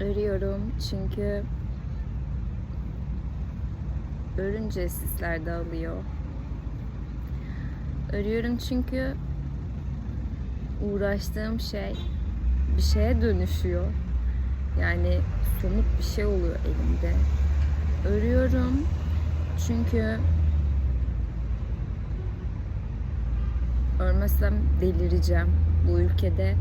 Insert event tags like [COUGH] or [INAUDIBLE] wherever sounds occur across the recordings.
Örüyorum çünkü örünce sisler dağılıyor. Örüyorum çünkü uğraştığım şey bir şeye dönüşüyor. Yani somut bir şey oluyor elimde. Örüyorum çünkü örmezsem delireceğim. Bu ülkede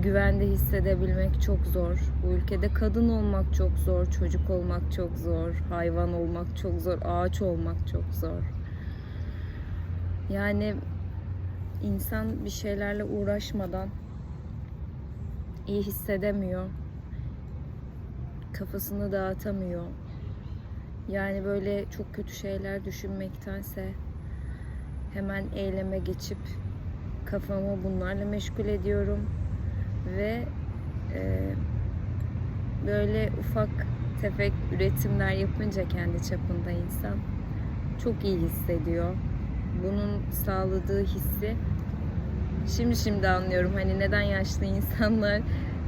güvende hissedebilmek çok zor. Bu ülkede kadın olmak çok zor, çocuk olmak çok zor, hayvan olmak çok zor, ağaç olmak çok zor. Yani insan bir şeylerle uğraşmadan iyi hissedemiyor. Kafasını dağıtamıyor. Yani böyle çok kötü şeyler düşünmektense hemen eyleme geçip kafamı bunlarla meşgul ediyorum ve e, böyle ufak tefek üretimler yapınca kendi çapında insan çok iyi hissediyor. Bunun sağladığı hissi şimdi şimdi anlıyorum hani neden yaşlı insanlar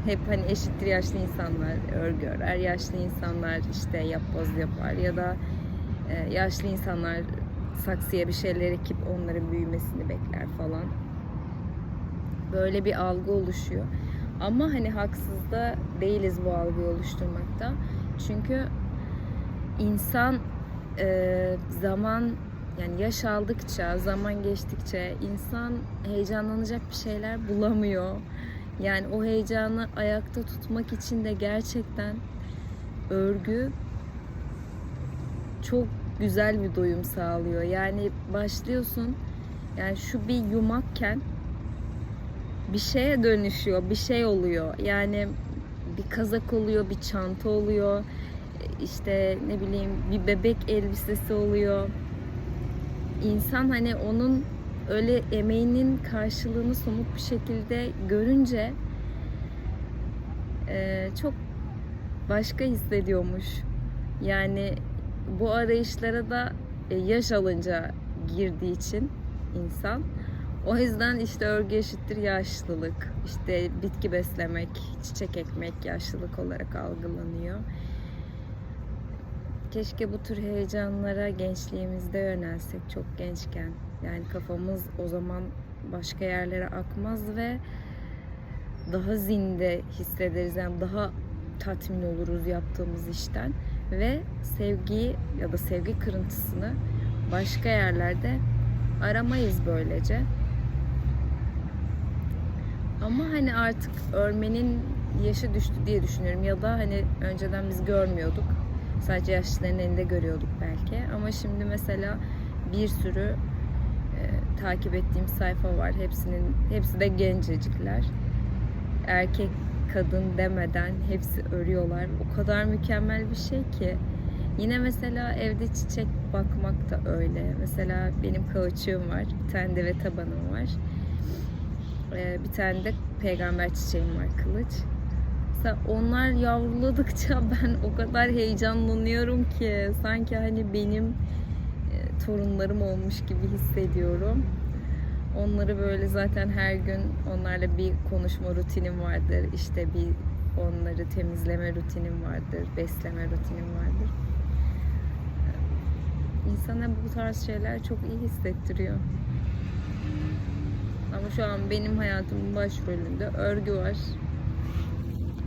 hep hani eşittir yaşlı insanlar örgü örer, yaşlı insanlar işte yapboz yapar ya da e, yaşlı insanlar saksıya bir şeyler ekip onların büyümesini bekler falan. Böyle bir algı oluşuyor. Ama hani haksız da değiliz bu algıyı oluşturmakta. Çünkü insan e, zaman yani yaş aldıkça, zaman geçtikçe insan heyecanlanacak bir şeyler bulamıyor. Yani o heyecanı ayakta tutmak için de gerçekten örgü çok güzel bir doyum sağlıyor. Yani başlıyorsun yani şu bir yumakken bir şeye dönüşüyor, bir şey oluyor. Yani bir kazak oluyor, bir çanta oluyor. işte ne bileyim bir bebek elbisesi oluyor. İnsan hani onun öyle emeğinin karşılığını somut bir şekilde görünce e, çok başka hissediyormuş. Yani bu arayışlara da e, yaş alınca girdiği için insan. O yüzden işte örgü eşittir yaşlılık. İşte bitki beslemek, çiçek ekmek yaşlılık olarak algılanıyor. Keşke bu tür heyecanlara gençliğimizde yönelsek çok gençken. Yani kafamız o zaman başka yerlere akmaz ve daha zinde hissederiz. Yani daha tatmin oluruz yaptığımız işten ve sevgiyi ya da sevgi kırıntısını başka yerlerde aramayız böylece. Ama hani artık örmenin yaşı düştü diye düşünüyorum ya da hani önceden biz görmüyorduk. Sadece yaşlıların elinde görüyorduk belki. Ama şimdi mesela bir sürü e, takip ettiğim sayfa var. Hepsinin hepsi de gencecikler. Erkek kadın demeden hepsi örüyorlar. O kadar mükemmel bir şey ki. Yine mesela evde çiçek bakmak da öyle. Mesela benim kauçuğum var. Bir tane de ve tabanım var. Ee, bir tane de peygamber çiçeğim var kılıç. Mesela onlar yavruladıkça [LAUGHS] ben o kadar heyecanlanıyorum ki sanki hani benim e, torunlarım olmuş gibi hissediyorum. Onları böyle zaten her gün onlarla bir konuşma rutinim vardır. İşte bir onları temizleme rutinim vardır, besleme rutinim vardır. İnsana bu tarz şeyler çok iyi hissettiriyor. Ama şu an benim hayatımın başrolünde örgü var.